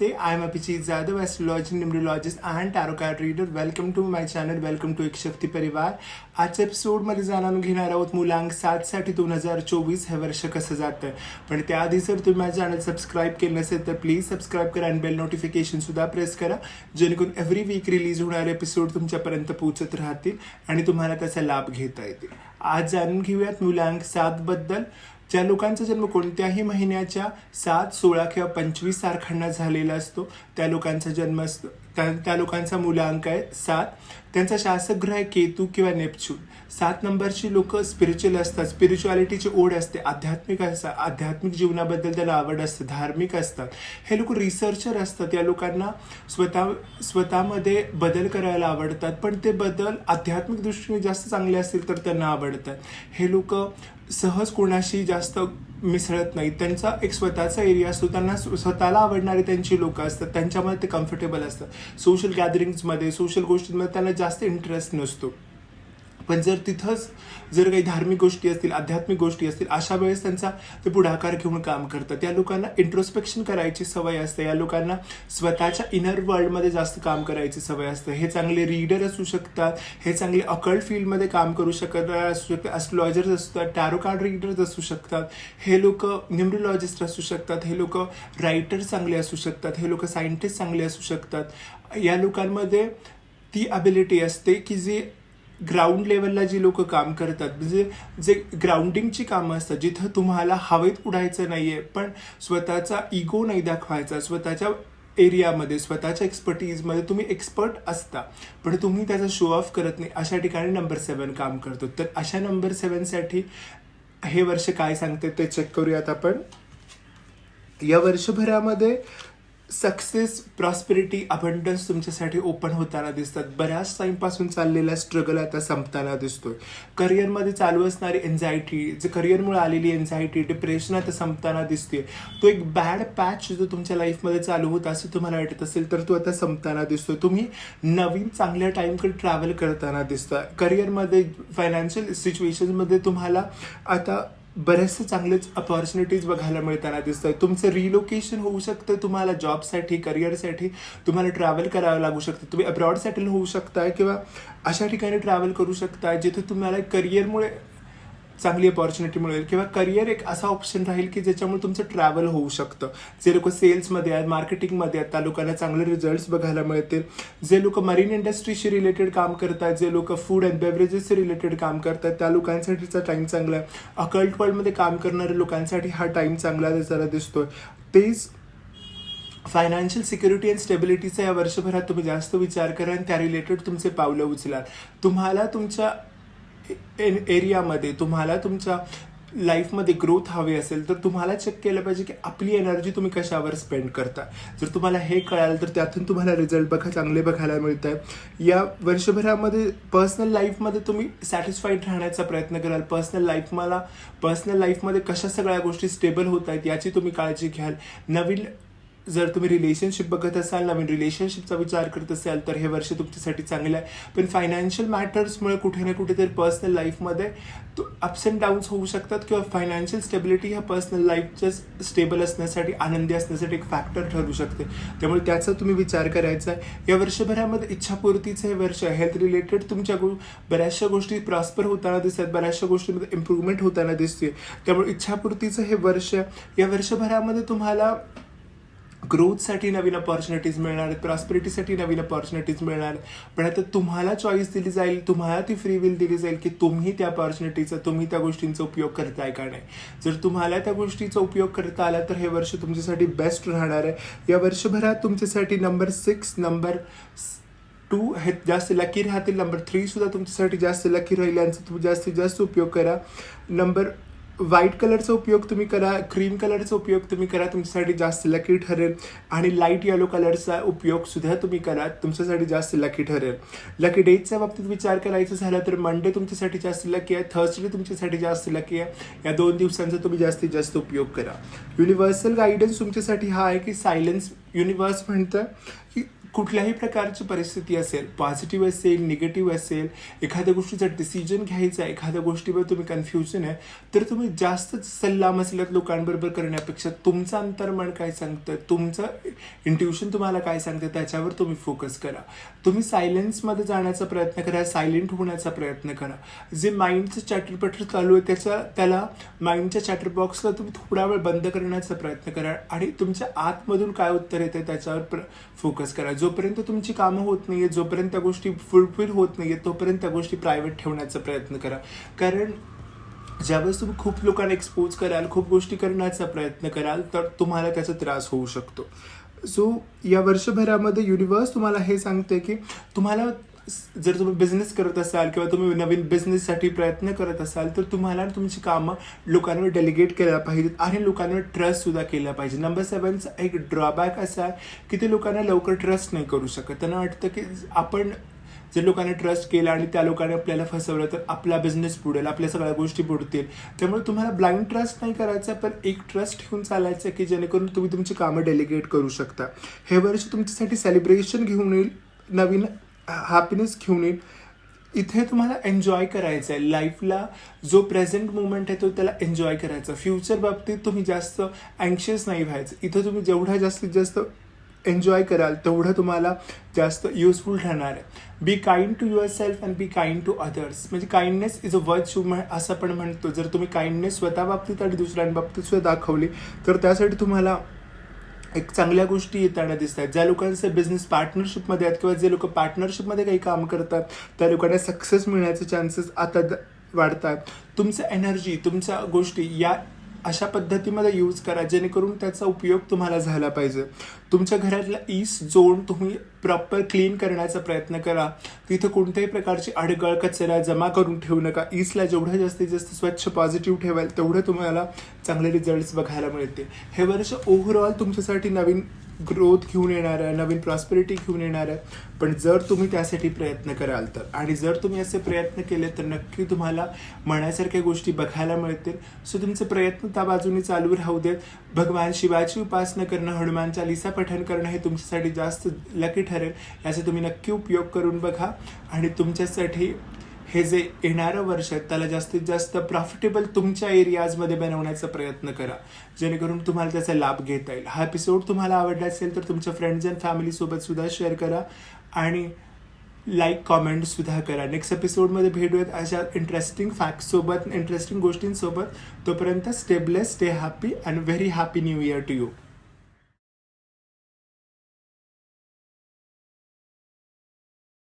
Namaste, I am Abhijit Zadav, astrologer, numerologist and tarot card reader. Welcome to my channel, welcome to एक शक्ती परिवार आजच्या एपिसोडमध्ये जाणून घेणार आहोत मुलांक सातसाठी दोन हजार चोवीस हे वर्ष कसं जातं. पण त्याआधी जर तुम्ही माझ्या चॅनल सबस्क्राईब केलं नसेल तर प्लीज सबस्क्राईब करा आणि बेल नोटिफिकेशन सुद्धा प्रेस करा. जेणेकरून एव्हरी वीक रिलीज होणारे एपिसोड तुमच्यापर्यंत पोहोचत राहतील आणि तुम्हाला त्याचा लाभ घेता येतील. आज जाणून घेऊयात मुलांक सात बद्दल. ज्या लोकांचा जन्म कोणत्याही महिन्याच्या सात सोळा किंवा पंचवीस तारखांना झालेला असतो त्या लोकांचा जन्म असतो. त्या त्या लोकांचा मुलांक आहे सात. त्यांचा शासक ग्रह आहे केतू किंवा नेपच्यून. सात नंबरची लोक स्पिरिच्युअल असतात. स्पिरिच्युअलिटीची ओढ असते. आध्यात्मिक असतात आध्यात्मिक जीवनाबद्दल त्याला आवड असते. धार्मिक असतात. हे लोक रिसर्चर असतात. या लोकांना स्वतः स्वतःमध्ये बदल करायला आवडतात. पण ते बदल आध्यात्मिक दृष्टीने जास्त चांगले असतील तर त्यांना आवडतात. हे लोक सहज कोणाशी जास्त मिसळत नाही. त्यांचा एक स्वतःचा एरिया असतो. त्यांना स्वतःला आवडणारे त्यांची लोक असतात. त्यांच्यामध्ये ते कम्फर्टेबल असतात. सोशल गॅदरिंग्समध्ये सोशल गोष्टींमध्ये त्यांना जास्त इंटरेस्ट नसतो. पण जर तिथंच जर काही धार्मिक गोष्टी असतील आध्यात्मिक गोष्टी असतील अशा वेळेस त्यांचा ते पुढाकार घेऊन काम करतात. त्या लोकांना इंट्रोस्पेक्शन करायची सवय असते. या लोकांना स्वतःच्या इनर वर्ल्डमध्ये जास्त काम करायची सवय असते. हे चांगले रीडर असू शकतात. हे चांगले अकल्ट फील्डमध्ये काम करू शकत असू शकतात ॲस्ट्रॉलॉजर्स असतात टॅरो कार्ड रीडर्स असू शकतात. हे लोक न्युमरोलॉजिस्ट असू शकतात. हे लोक रायटर चांगले असू शकतात. हे लोक सायंटिस्ट चांगले असू शकतात. या लोकांमध्ये ती अबिलिटी असते की जे ग्राउंड लेवलला जी लोक काम करतात म्हणजे जे ग्राउंडिंगची कामं असतात जिथं तुम्हाला हवेत उडायचं नाही आहे पण स्वतःचा इगो नाही दाखवायचा स्वतःच्या एरियामध्ये स्वतःच्या एक्सपर्टीजमध्ये तुम्ही एक्सपर्ट असता पण तुम्ही त्याचा शो ऑफ करत नाही अशा ठिकाणी नंबर सेवन काम करतो. तर अशा नंबर सेवनसाठी हे वर्ष काय सांगते ते चेक करूयात आपण. या वर्षभरामध्ये सक्सेस प्रॉस्पेरिटी अबंडन्स तुमच्यासाठी ओपन होताना दिसतात. बऱ्याच टाईमपासून चाललेला स्ट्रगल आता संपताना दिसतोय. करिअरमध्ये चालू असणारी एन्झायटी जे करिअरमुळे आलेली एन्झायटी डिप्रेशन आता संपताना दिसते तो एक बॅड पॅच जो तुमच्या लाईफमध्ये चालू होता असं तुम्हाला वाटत असेल तर तो आता संपताना दिसतोय. तुम्ही नवीन चांगल्या टाईमकडे ट्रॅव्हल करताना दिसता. करिअरमध्ये फायनान्शियल सिच्युएशनमध्ये तुम्हाला आता बरेचसे चांगलेच अपॉर्च्युनिटीज बघायला मिळताना दिसतंय. तुमचं रिलोकेशन होऊ शकतं तुम्हाला जॉबसाठी करिअरसाठी तुम्हाला ट्रॅव्हल करावं लागू शकतं. तुम्ही अब्रॉड सेटल होऊ शकता किंवा अशा ठिकाणी ट्रॅव्हल करू शकता जिथे तुम्हाला करिअरमुळे चांगली अपॉर्च्युनिटी मिळेल किंवा करिअर एक असा ऑप्शन राहील की ज्याच्यामुळे तुमचं ट्रॅव्हल होऊ शकतं. जे लोक सेल्समध्ये आहेत मार्केटिंगमध्ये आहेत त्या लोकांना चांगले रिझल्ट्स बघायला मिळतील. जे लोक मरीन इंडस्ट्रीशी रिलेटेड काम करतात जे लोक फूड अँड बेवरेजेसशी रिलेटेड काम करतात त्या लोकांसाठीचा टाईम चांगला आहे. अकल्ट वर्ल्डमध्ये काम करणाऱ्या लोकांसाठी हा टाईम चांगला जरा दिसतोय. तेच फायनान्शियल सिक्युरिटी अँड स्टेबिलिटीचा या वर्षभरात तुम्ही जास्त विचार करा आणि त्या रिलेटेड तुमचे पावलं उचलाल तुम्हाला तुमच्या एरियामध्ये तुम्हाला तुमच्या लाईफमध्ये ग्रोथ हवी असेल तर तुम्हाला चेक केलं पाहिजे की आपली एनर्जी तुम्ही कशावर स्पेंड करता. जर तुम्हाला हे कळालं तर त्यातून तुम्हाला रिझल्ट बघा चांगले बघायला मिळत आहे या वर्षभरामध्ये पर्सनल लाईफमध्ये तुम्ही सॅटिस्फाईड राहण्याचा प्रयत्न कराल. पर्सनल लाईफ मला पर्सनल लाईफमध्ये कशा सगळ्या गोष्टी स्टेबल होत आहेत याची तुम्ही काळजी घ्याल. नवीन जर तुम्ही रिलेशनशिप बघत असाल नवीन रिलेशनशिपचा विचार करत असाल तर हे वर्ष तुमच्यासाठी चांगलं आहे. पण फायनान्शियल मॅटर्समुळे कुठे ना कुठेतरी पर्सनल लाईफमध्ये अप्स अँड डाऊन्स होऊ शकतात किंवा फायनान्शियल स्टेबिलिटी ह्या पर्सनल लाईफच्या स्टेबल असण्यासाठी आनंदी असण्यासाठी एक फॅक्टर ठरू शकते. त्यामुळे त्याचा तुम्ही विचार करायचा आहे. या वर्षभरामध्ये इच्छापूर्तीचं हे वर्ष हेल्थ रिलेटेड तुमच्या गो बऱ्याचशा गोष्टी प्रॉस्पर होताना दिसतात बऱ्याचशा गोष्टीमध्ये इम्प्रूव्हमेंट होताना दिसते. त्यामुळे इच्छापूर्तीचं हे वर्ष या वर्षभरामध्ये तुम्हाला ग्रोथसाठी नवीन अपॉर्च्युनिटीज मिळणार आहेत प्रॉस्पेरिटीसाठी नवीन अपॉर्च्युनिटीज मिळणार आहेत. पण आता तुम्हाला चॉईस दिली जाईल तुम्हाला ती फ्री विल दिली जाईल की तुम्ही त्या अपॉर्च्युनिटीचा तुम्ही त्या गोष्टींचा उपयोग करताय का नाही. जर तुम्हाला त्या गोष्टीचा उपयोग करता आला तर हे वर्ष तुमच्यासाठी बेस्ट राहणार आहे. या वर्षभरात तुमच्यासाठी नंबर सिक्स नंबर टू हे जास्त लकी राहतील. नंबर थ्री सुद्धा तुमच्यासाठी जास्त लकी राहील. यांचा तुम्ही जास्तीत जास्त उपयोग करा. नंबर व्हाईट कलरचा उपयोग तुम्ही करा क्रीम कलरचा उपयोग तुम्ही करा तुमच्यासाठी जास्त लकी ठरेल. आणि लाइट येलो कलरचा उपयोग सुद्धा तुम्ही करा तुमच्यासाठी जास्त लकी ठरेल. लकी डेजच्या बाबतीत विचार करायचा झाला तर मंडे तुमच्यासाठी जास्त लकी आहे थर्सडे तुमच्यासाठी जास्त लकी आहे. या दोन दिवसांचा तुम्ही जास्तीत जास्त उपयोग करा. युनिव्हर्सल गायडन्स तुमच्यासाठी हा आहे की सायलेन्स युनिव्हर्स म्हणतं की कुठल्याही प्रकारची परिस्थिती असेल पॉझिटिव्ह असेल निगेटिव्ह असेल एखाद्या गोष्टीचा डिसिजन घ्यायचा आहे एखाद्या गोष्टीवर तुम्ही कन्फ्युजन आहे तर तुम्ही जास्त सल्ला मसल्यात लोकांबरोबर करण्यापेक्षा तुमचं अंतर्मन काय सांगतं तुमचं इंट्युशन तुम्हाला काय सांगतं त्याच्यावर तुम्ही फोकस करा. तुम्ही सायलेन्समध्ये जाण्याचा प्रयत्न करा सायलेंट होण्याचा प्रयत्न करा. जे माइंडचं चॅटरपटर चालू आहे त्याचा त्याला माइंडच्या चॅटर बॉक्सला तुम्ही थोडा वेळ बंद करण्याचा प्रयत्न करा आणि तुमच्या आतमधून काय उत्तर येते त्याच्यावर प्र फोकस करा. जोपर्यंत तुमची कामं होत नाही आहेत जोपर्यंत त्या गोष्टी फुलफिल होत नाही आहेत तोपर्यंत त्या गोष्टी प्रायव्हेट ठेवण्याचा प्रयत्न करा. कारण ज्यावेळेस तुम्ही खूप लोकांना एक्सपोज कराल खूप गोष्टी करण्याचा प्रयत्न कराल तर तुम्हाला त्याचा त्रास होऊ शकतो. सो या वर्षभरामध्ये युनिवर्स तुम्हाला हे सांगते की तुम्हाला जर तुम्ही बिझनेस करत असाल किंवा तुम्ही नवीन बिझनेससाठी प्रयत्न करत असाल तर तुम्हाला तुमची कामं लोकांवर डेलिगेट केल्या पाहिजेत आणि लोकांवर ट्रस्टसुद्धा केला पाहिजे. नंबर सेवनचा एक ड्रॉबॅक असा आहे की ते लोकांना लवकर ट्रस्ट नाही करू शकत. त्यांना वाटतं की आपण जर लोकांनी ट्रस्ट केला आणि त्या लोकांनी आपल्याला फसवलं तर आपला बिझनेस बुडेल आपल्या सगळ्या गोष्टी बुडतील. त्यामुळे तुम्हाला ब्लाइंड ट्रस्ट नाही करायचा पण एक ट्रस्ट ठेवून चालायचं की जेणेकरून तुम्ही तुमची कामं डेलिगेट करू शकता. हे वर्ष तुमच्यासाठी सेलिब्रेशन घेऊन येईल नवीन हॅपीनेस घेऊन येईल इथे तुम्हाला एन्जॉय करायचं आहे लाईफला जो प्रेझेंट मुवमेंट आहे तो त्याला एन्जॉय करायचा. फ्युचर बाबतीत तुम्ही जास्त अँशियस नाही व्हायचं. इथं तुम्ही जेवढा जास्तीत जास्त एन्जॉय कराल तेवढं तुम्हाला जास्त युजफुल ठरणार आहे. Be kind to yourself and be kind to others म्हणजे काइंडनेस इज अ वर्च्यू असं पण म्हणतो. जर तुम्ही काइंडनेस स्वतः बाबतीत आणि दुसऱ्यांबाबतीत सुद्धा दाखवली तर त्यासाठी तुम्हाला एक चांगल्या गोष्टी येताना दिसत आहेत ज्या लोकांचे बिझनेस पार्टनरशिपमध्ये आहेत किंवा जे लोक पार्टनरशिपमध्ये काही काम करतात त्या लोकांना सक्सेस मिळण्याचे चान्सेस आता द- वाढतात. तुमचं एनर्जी तुमच्या गोष्टी या अशा पद्धतीमध्ये यूज करा जेणेकरून त्याचा उपयोग तुम्हाला झाला पाहिजे. तुमच्या घरातला ईस्ट जोन तुम्ही प्रॉपर क्लीन करण्याचा प्रयत्न करा. तिथं कोणत्याही प्रकारची अडगळ कचरा जमा करून ठेवू नका. ईस्टला जेवढं जास्तीत जास्त स्वच्छ पॉझिटिव्ह ठेवाल तेवढं तुम्हाला चांगले रिझल्ट्स बघायला मिळते हे वर्ष ओव्हरऑल तुमच्यासाठी नवीन ग्रोथ घेऊन येणार आहे नवीन प्रॉस्पेरिटी घेऊन येणार आहे. पण जर तुम्ही त्यासाठी प्रयत्न कराल तर आणि जर तुम्ही असे प्रयत्न केले तर नक्की तुम्हाला मनासारख्या गोष्टी बघायला मिळतील. सो तुमचे प्रयत्न त्या बाजूने चालू राहू देत. भगवान शिवाची उपासना करणं हनुमान चालिसा पठण करणं हे तुमच्यासाठी जास्त लकी ठरेल. याचा तुम्ही नक्की उपयोग करून बघा. आणि तुमच्यासाठी हे जे येणारं वर्ष आहे त्याला जास्तीत जास्त प्रॉफिटेबल तुमच्या एरियाजमध्ये बनवण्याचा प्रयत्न करा. जेणेकरून तुम्हाला त्याचा लाभ घेता येईल. हा एपिसोड तुम्हाला आवडला असेल तर तुमच्या फ्रेंड्स अँड फॅमिलीसोबत सुद्धा शेअर करा आणि लाईक कॉमेंट सुद्धा करा. नेक्स्ट एपिसोडमध्ये भेटूयात अशा इंटरेस्टिंग फॅक्टसोबत इंटरेस्टिंग गोष्टींसोबत. तोपर्यंत stay blessed stay happy and very happy new year to you